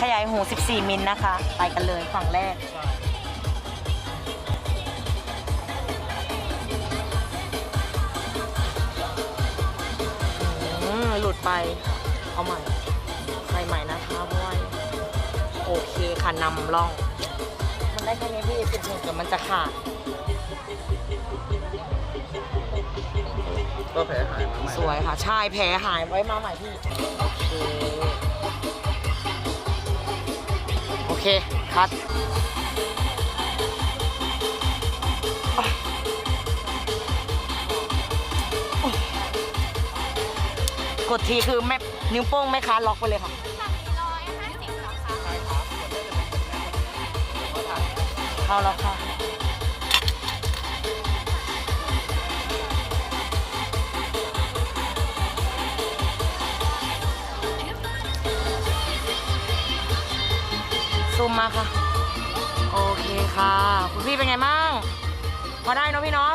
ขยายหู 14 มิลนะคะ ไปกันเลยฝั่งแรกอืมหลุดไป เอาใหม่ ใส่ใหม่นะคะเพราะว่าโอเคค่ะนำร่อง มันได้แค่นี้พี่สิบหกเดี๋ยวมันจะขาด ก็แผลหายมาใหม่ สวยค่ะ ใช่แผลหายไว้มาใหม่พี่ โอเค เค คัดอะกดทีคือแม่นิ้วโป้งแม่ค้าล็อกไปเลยค่ะเข้าแล้วค่ะ ซูมมาค่ะ โอเคค่ะ คุณพี่เป็นไงบ้างพอได้เนาะพี่เนาะ